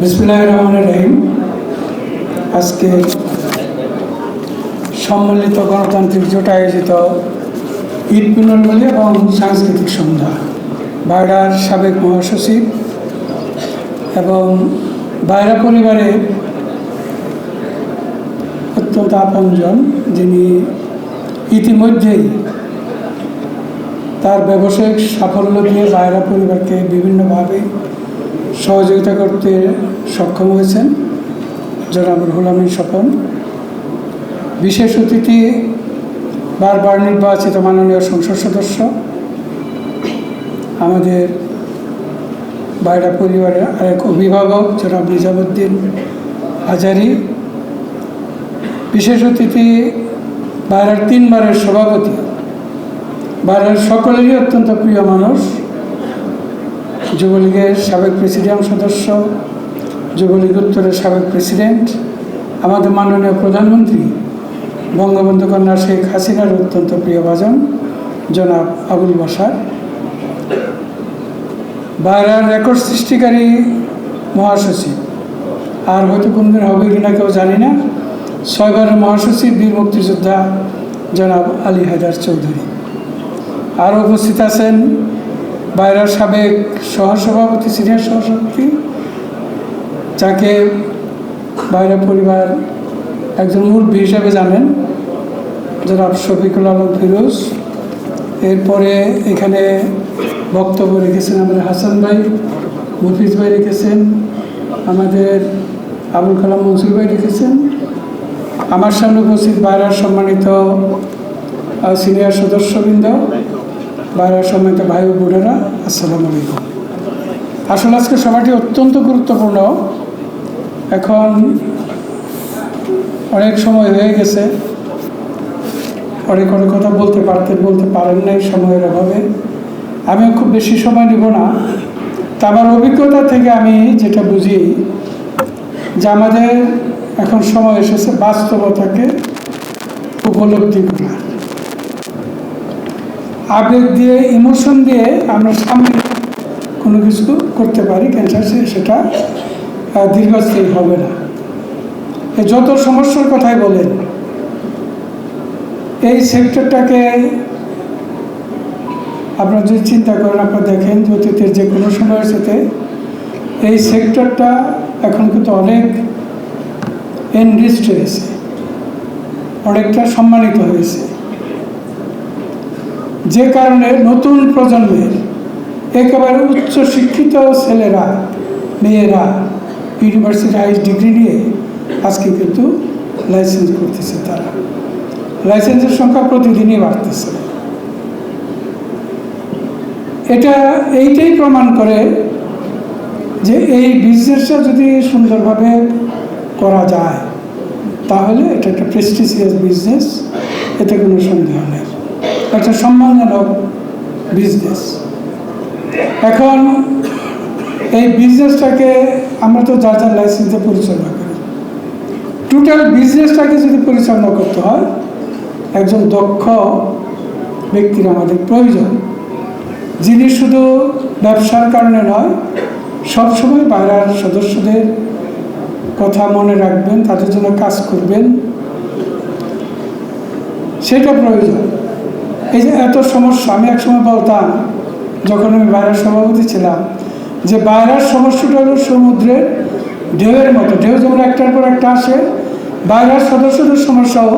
বিসমুল্লাহ রহিম। আজকে সম্মিলিত গণতান্ত্রিক জোট আয়োজিত ঈদ পুনর্বলী এবং সাংস্কৃতিক সন্ধ্যা। বাইরার সাবেক মহাসচিব এবং বাইরা পরিবারে অত্যন্ত আপনজন, যিনি ইতিমধ্যেই তার ব্যবসায়িক সাফল্য দিয়ে বাইরা পরিবারকে বিভিন্নভাবে সহযোগিতা করতে সক্ষম হয়েছেন জনাব রুহুল স্বপন। বিশেষ অতিথি, বারবার নির্বাচিত মাননীয় সংসদ সদস্য, আমাদের বাইরা পরিবারের আরেক অভিভাবক জনাব নিজামুদ্দিন হাজারি। বিশেষ অতিথি, বাইরার তিনবারের সভাপতি, বাইরের সকলেরই অত্যন্ত প্রিয় মানুষ যুবলীগের সাবেক প্রেসিডিয়াম সদস্য, যুবলীগ উত্তরের সাবেক প্রেসিডেন্ট, আমাদের মাননীয় প্রধানমন্ত্রী বঙ্গবন্ধু কন্যা শেখ হাসিনার অত্যন্ত প্রিয় ভাজন, জনাব আবুল বাসার বাইরার রেকর্ড সৃষ্টিকারী মহাসচিব। আর হয়তো কোনদিন হবে কিনা কেউ জানি না। ছয়বারের মহাসচিব, বীর মুক্তিযোদ্ধা জনাব আলী হায়দার চৌধুরী। আরও উপস্থিত আছেন বাইরার সাবেক সহসভাপতি, সিনিয়র সহসভাপতি, যাকে বাইরা পরিবার একজন মুরব্বী হিসাবে জানেন, জনাব শফিকুল আলম ফিরোজ। এরপরে এখানে বক্তব্য রেখেছেন আমাদের হাসান ভাই, মুফিজ ভাই রেখেছেন, আমাদের আবুল কালাম মনসুর ভাই রেখেছেন। আমার সামনে উপস্থিত বাইরার সম্মানিত সিনিয়র সদস্যবৃন্দ বাইরের সম্মানিত ভাই ও বোনেরা, আসসালামু আলাইকুম। আসলে আজকে সভাটি অত্যন্ত গুরুত্বপূর্ণ। এখন অনেক সময় হয়ে গেছে। অনেক অনেক কথা বলতে পারতেন বলতে পারেন নাই সময়ের অভাবে। আমিও খুব বেশি সময় নিব না। তা আমার অভিজ্ঞতা থেকে আমি যেটা বুঝি, যে আমাদের এখন সময় এসেছে বাস্তবতাকে উপলব্ধি করা। আবেগ দিয়ে ইমোশন দিয়ে আমরা সামনে কোনো কিছু করতে পারি ক্যান্সার সেটা দীর্ঘস্থায়ী হবে না। যত সমস্যার কথাই বলেন, এই সেক্টরটাকে আপনারা যদি চিন্তা করেন, আপনারা দেখেন অতীতের যে কোনো সময়ের সাথে এই সেক্টরটা এখন কিন্তু অনেক এনরিস্ট হয়েছে, অনেকটা সম্মানিত হয়েছে। যে কারণে নতুন প্রজন্মের একেবারে উচ্চ শিক্ষিত ছেলেরা, মেয়েরা ইউনিভার্সিটি হাই ডিগ্রি নিয়ে আজকে কিন্তু লাইসেন্স করতেছে তারা। লাইসেন্সের সংখ্যা প্রতিদিনই বাড়তেছে। এটা এইটাই প্রমাণ করে যে এই বিজনেসটা যদি সুন্দরভাবে করা যায়, তাহলে এটা একটা প্রেস্টিসিয়াস বিজনেস এতে কোনো সন্দেহ নেই। একটা সম্মানজনক বিজনেস এখন এই বিজনেসটাকে আমরা তো যার যার লাইসেন্সে পরিচালনা করি। টোটাল বিজনেসটাকে যদি পরিচালনা করতে হয়, একজন দক্ষ ব্যক্তির আমাদের প্রয়োজন, যিনি শুধু ব্যবসার কারণে নয়, সবসময় বাইরের সদস্যদের কথা মনে রাখবেন, তাদের জন্য কাজ করবেন, সেটা প্রয়োজন। এই যে এত সমস্যা, আমি একসময় বলতাম, যখন আমি বাইরের সভাপতি ছিলাম, যে বাইরের সমস্যাটা হলো সমুদ্রের ঢেউয়ের মতো। ঢেউ যেমন একটার পর একটা আসে, বাইরের সদস্যদের সমস্যাও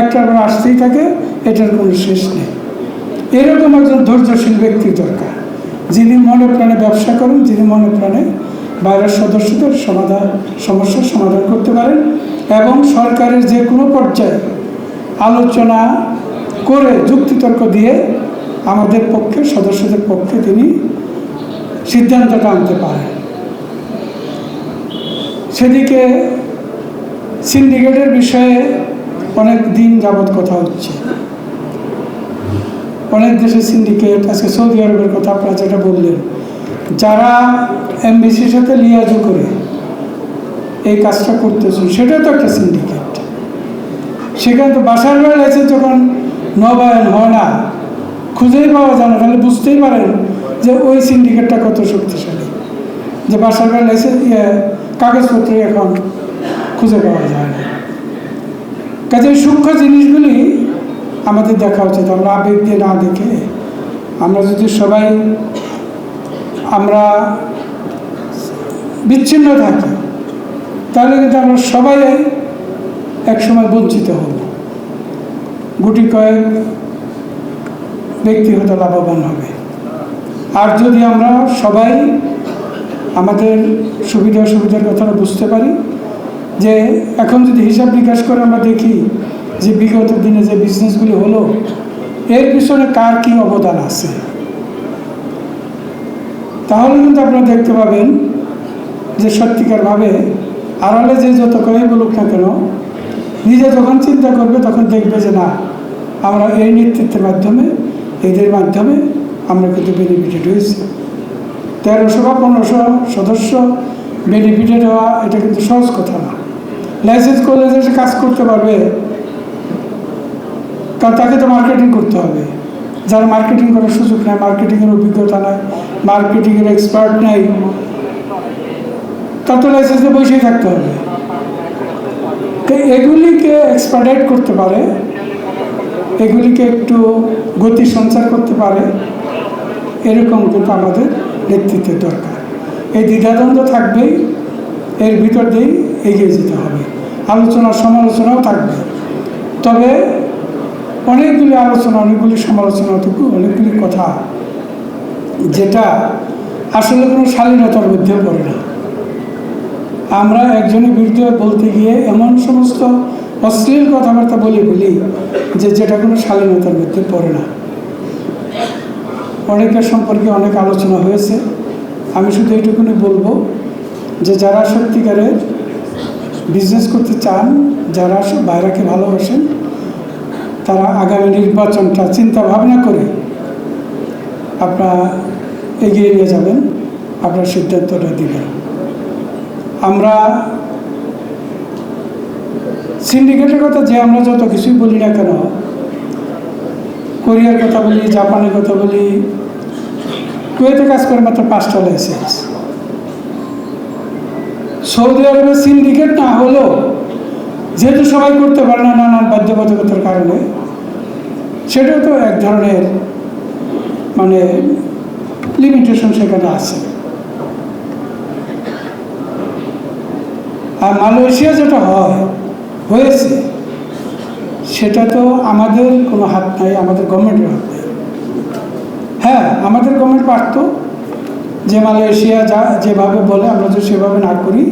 একটার পর আসতেই থাকে, এটার কোনো শেষ নেই। এরকম একজন ধৈর্যশীল ব্যক্তির দরকার, যিনি মনে প্রাণে ব্যবসা করেন, যিনি মনে প্রাণে বাইরের সদস্যদের সমাধান, সমস্যার সমাধান করতে পারেন এবং সরকারের যে কোনো পর্যায়ে আলোচনা করে যুক্তিতর্ক দিয়ে আমাদের পক্ষে, সদস্যদের পক্ষে তিনি সিদ্ধান্তটা আনতে পারেন। সেদিকে সিন্ডিকেটের বিষয়ে অনেক দিন যাবৎ কথা হচ্ছে। অনেক দেশের সিন্ডিকেট, আজকে সৌদি আরবের কথা আপনারা যেটা বললেন, যারা এমবিসির সাথে লিয়াজো করে এই কাজটা করতেছেন সেটা তো একটা সিন্ডিকেট। সেখানে তো বাসার লাইসেন্স যখন নবায়ন হয় না খুঁজেই পাওয়া যায় না। তাহলে বুঝতেই পারেন যে ওই সিন্ডিকেটটা কত শক্তিশালী। যে বাসার লাইসেন্স ইয়ে কাগজপত্র এখন খুঁজে পাওয়া যায় না। কাজে সূক্ষ্ম জিনিসগুলি আমাদের দেখা উচিত। আমরা আবেগ দিয়ে না দেখে, আমরা যদি সবাই, আমরা বিচ্ছিন্ন থাকি, তাহলে কিন্তু আমরা সবাই একসময় বঞ্চিত হব। গুটি কয়েক ব্যক্তি হয়তো লাভবান হবে। আর যদি আমরা সবাই আমাদের সুবিধা অসুবিধার কথাটা বুঝতে পারি, যে এখন যদি হিসাব নিকাশ করে আমরা দেখি যে বিগত দিনে যে বিজনেসগুলি হলো, এর পিছনে কার কী অবদান আছে? তাহলে কিন্তু আপনারা দেখতে পাবেন যে সত্যিকারভাবে আড়ালে যে যত করেই বলুক না কেন নিজে যখন চিন্তা করবে, তখন দেখবে যে না, আমরা এই নেতৃত্বের মাধ্যমে, এদের মাধ্যমে আমরা কিন্তু বেনিফিটেড হয়েছি। তেরোশো বা পনেরোশো সদস্য বেনিফিটেড হওয়া, এটা কিন্তু সহজ কথা না। লাইসেন্স করলে যে সে কাজ করতে পারবে, কারণ তাকে তো মার্কেটিং করতে হবে। যার মার্কেটিং করার সুযোগ নেয় মার্কেটিংয়ের অভিজ্ঞতা নেয় মার্কেটিংয়ের এক্সপার্ট নেই, তার তো লাইসেন্সে বসেই থাকতে হবে। তো এগুলিকে এক্সপার্টাইট করতে পারে। এগুলিকে একটু গতি সঞ্চার করতে পারে। এরকম কিন্তু আমাদের নেতৃত্বের দরকার। এই দ্বিধাদ্বন্দ্ব থাকবেই, এর ভিতর দিয়েই এগিয়ে যেতে হবে। আলোচনা, সমালোচনাও থাকবে। তবে অনেকগুলি আলোচনা, অনেকগুলি সমালোচনা টুকু অনেকগুলি কথা যেটা আসলে কোনো শালীনতার মধ্যে পড়ে না। আমরা একজনের বিরুদ্ধে বলতে গিয়ে এমন সমস্ত অশ্লীল কথাবার্তা বলে বলি যে যেটা কোনো শালীনতার মধ্যে পড়ে না। অনেকের সম্পর্কে অনেক আলোচনা হয়েছে। আমি শুধু এইটুকুনি বলব যে যারা সত্যিকারের বিজনেস করতে চান, যারা বাইরাকে ভালোবাসেন, তারা আগামী নির্বাচনটা চিন্তা ভাবনা করে আপনারা এগিয়ে নিয়ে যাবেন। আপনার সিদ্ধান্তটা দিবেন। আমরা সিন্ডিকেটের কথা যে আমরা যত কিছুই বলি না কেন, কোরিয়ার কথা বলি, জাপানের কথা বলি, কুয়েতে কাজ করে মাত্র পাঁচটা লাইসেন্স সৌদি আরবে সিন্ডিকেট না হলেও যেহেতু সবাই করতে পারে না নানান বাধ্যবাধকতার কারণে, সেটাও তো এক ধরনের মানে লিমিটেশন সেখানে আছে। আর মালয়েশিয়া যেটা হয়, হয়েছে, সেটা তো আমাদের কোনো হাত নাই, আমাদের গভর্নমেন্টের হাত নেই। হ্যাঁ আমাদের গভর্নমেন্ট পারত যে মালয়েশিয়া যা, যেভাবে বলে আমরা যদি সেভাবে না করি,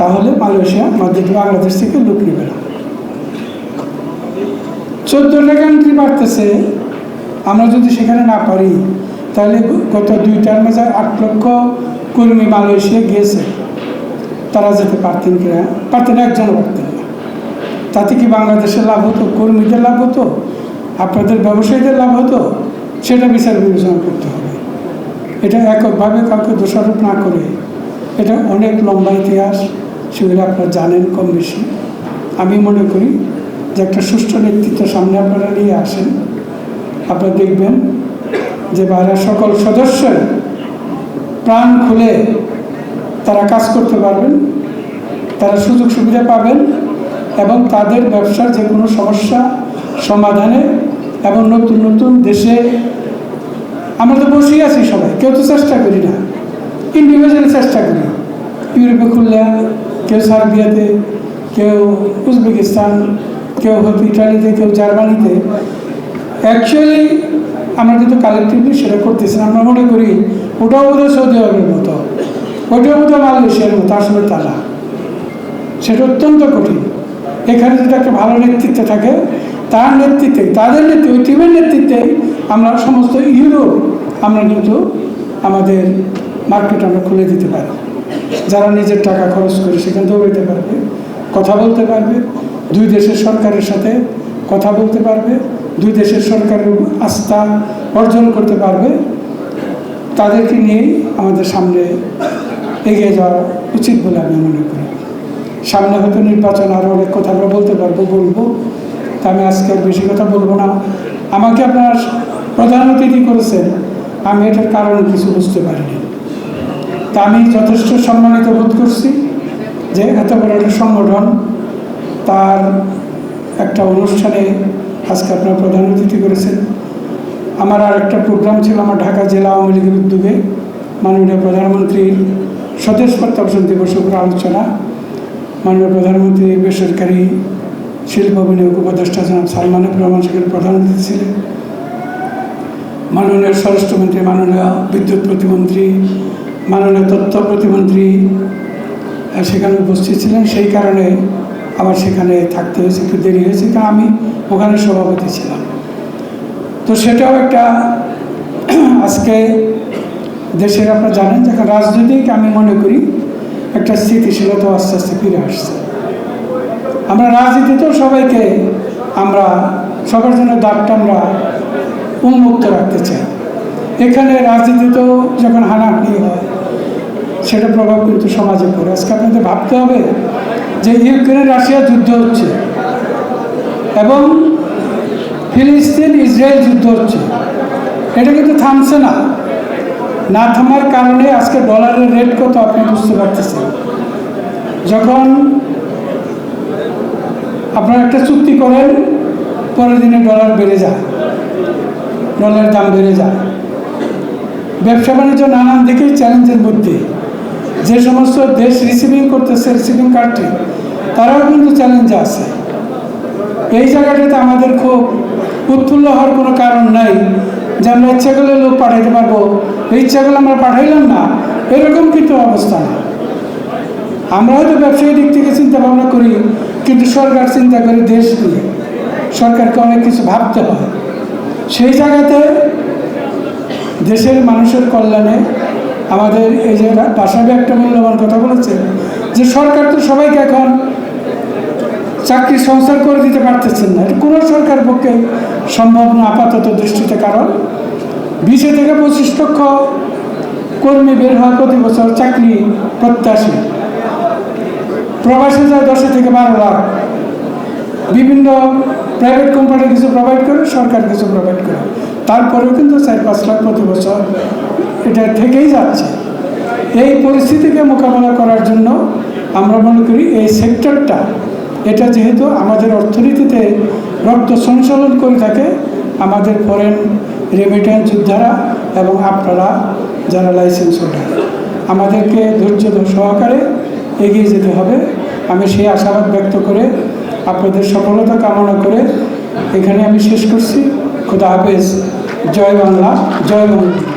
তাহলে মালয়েশিয়া আমাদের বাংলাদেশ থেকে লোক নেবে না। চোদ্দোটা কান্ট্রি পারতেছে আমরা যদি সেখানে না পারি, তাহলে গত দুই টার্মে আট লক্ষ কর্মী মালয়েশিয়া গিয়েছে। তারা যেতে পারতেন কি কিনা? পারতেন একজনও পারতেন না। তাতে কি বাংলাদেশের লাভ হতো? কর্মীদের লাভ হতো? আপনাদের ব্যবসায়ীদের লাভ হতো? সেটা বিচার বিবেচনা করতে হবে। এটা এককভাবে কাউকে দোষারোপ না করে। এটা অনেক লম্বা ইতিহাস, সেগুলো আপনারা জানেন কম বেশি। আমি মনে করি যে একটা সুষ্ঠু নেতৃত্ব সামনে আপনারা নিয়ে আসেন। আপনারা দেখবেন যে বাইরের সকল সদস্য প্রাণ খুলে তারা কাজ করতে পারবেন, তারা সুযোগ সুবিধা পাবেন এবং তাদের ব্যবসার যে কোনো সমস্যা সমাধানে এবং নতুন নতুন দেশে আমরা তো বসেই আছি সবাই, কেউ তো চেষ্টা করি না। ইন্ডিভিজুয়ালি চেষ্টা করি। ইউরোপে খুললে কেউ সার্বিয়াতে, কেউ উজবেকিস্তান, কেউ হয়তো ইটালিতে, কেউ জার্মানিতে। অ্যাকচুয়ালি আমরা কিন্তু কালেকটিভলি সেটা করতেছি আমরা মনে করি ওটাও বোধহয় সৌদি আরবের মতো। বোধহয় মালয়েশিয়ার মতো আসলে তা না সেটা অত্যন্ত কঠিন। এখানে যদি একটা ভালো নেতৃত্ব থাকে, তার নেতৃত্বে, তাদের নেতৃত্বে, ওই টিমের নেতৃত্বে আমরা সমস্ত ইউরোপ, আমরা কিন্তু আমাদের মার্কেট আমরা খুলে দিতে পারি। যারা নিজের টাকা খরচ করে সেখানে দৌড়াতে পারবে, কথা বলতে পারবে, দুই দেশের সরকারের সাথে কথা বলতে পারবে, দুই দেশের সরকারের আস্থা অর্জন করতে পারবে, তাদেরকে নিয়েই আমাদের সামনে এগিয়ে যাওয়া উচিত বলে আমি মনে করি। সামনে হয়তো নির্বাচন আরও অনেক কথা আমরা বলতে পারব, বলব। তা আমি আজকে আর বেশি কথা বলব না। আমাকে আপনার প্রধান অতিথি করেছেন, আমি এটার কারণ কিছু বুঝতে পারিনি। তা আমি যথেষ্ট সম্মানিত বোধ করছি যে এত বড় একটা সংগঠন তার একটা অনুষ্ঠানে আজকে আপনার প্রধান অতিথি করেছেন। আমার আর একটা প্রোগ্রাম ছিল আমার ঢাকা জেলা আওয়ামী লীগের উদ্যোগে, মাননীয় প্রধানমন্ত্রীর স্বদেশ প্রত্যাবর্তন দিবস উপর আলোচনা। মাননীয় প্রধানমন্ত্রী বেসরকারি শিল্প বিনিয়োগ উপদেষ্টা জনাব সালমান রহমান সেখানে প্রধান অতিথি ছিলেন। মাননীয় স্বরাষ্ট্রমন্ত্রী, মাননীয় বিদ্যুৎ প্রতিমন্ত্রী, মাননীয় তথ্য প্রতিমন্ত্রী সেখানে উপস্থিত ছিলেন। সেই কারণে আবার সেখানে থাকতে হয়েছে, একটু দেরি হয়েছে কারণ আমি ওখানে সভাপতি ছিলাম। তো সেটাও একটা আজকে দেশের আপনারা জানেন যে রাজনৈতিক আমি মনে করি একটা স্থিতিশীলতা আস্তে আস্তে ফিরে আসছে। আমরা রাজনীতিতেও সবাইকে আমরা সবার জন্য দাগটা আমরা উন্মুক্ত রাখতে চাই। এখানে রাজনীতিতেও যখন হানাহানি হয় সেটা প্রভাব কিন্তু সমাজে পড়ে। আজকে আপনাদের ভাবতে হবে যে ইউক্রেন রাশিয়া যুদ্ধ হচ্ছে এবং ফিলিস্তিন ইসরায়েল যুদ্ধ হচ্ছে। এটা কিন্তু থামছে না। না থামার কারণে আজকে ডলারের রেট কত আপনি বুঝতে পারতেছেন। যখন আপনারা একটা চুক্তি করেন, পরের দিনে ডলার বেড়ে যায়, ডলারের দাম বেড়ে যায়। ব্যবসা বাণিজ্য নানান দিকেই চ্যালেঞ্জের মধ্যে। যে সমস্ত দেশ রিসিভিং করতেছে রিসিভিং কান্ট্রি তারাও কিন্তু চ্যালেঞ্জে আছে। এই জায়গাটাতে আমাদের খুব উৎফুল্ল হওয়ার কোনো কারণ নাই। যে আমরা ইচ্ছা করলে লোক পাঠাইতে পারব ইচ্ছা করলে আমরা পাঠাইলাম না, এরকম কিন্তু অবস্থা। না আমরা হয়তো ব্যবসায়ী দিক থেকে চিন্তা ভাবনা করি, কিন্তু সরকার চিন্তা করে দেশ নিয়ে সরকারকে অনেক কিছু ভাবতে হয়। সেই জায়গাতে দেশের মানুষের কল্যাণে আমাদের এই যে বাসাবে একটা মূল্যবান কথা বলেছে যে সরকার তো সবাইকে এখন চাকরি সংস্থান করে দিতে পারতেছেন না। এটা কোনো সরকার পক্ষে সম্ভব না আপাতত দৃষ্টিতে, কারণ বিশে থেকে পঁচিশ লক্ষ কর্মী বের হয় প্রতি বছর চাকরি প্রত্যাশী। প্রবাসে যায় দশ থেকে বারো লাখ। বিভিন্ন প্রাইভেট কোম্পানি কিছু প্রোভাইড করে, সরকার কিছু প্রোভাইড করে। তারপরেও কিন্তু চার পাঁচ লাখ প্রতি বছর এটা থেকেই যাচ্ছে। এই পরিস্থিতিকে মোকাবেলা করার জন্য আমরা মনে করি এই সেক্টরটা এটা যেহেতু আমাদের অর্থনীতিতে রক্ত সঞ্চালন করে থাকে, আমাদের ফরেন রেমিটেন্স যোদ্ধারা এবং আপনারা যারা লাইসেন্স হোল্ডার আমাদেরকে ধৈর্য সহকারে এগিয়ে যেতে হবে। আমি সেই আশাবাদ ব্যক্ত করে আপনাদের সফলতা কামনা করে এখানে আমি শেষ করছি। খোদা হাফেজ। জয় বাংলা, জয় বঙ্গবন্ধু।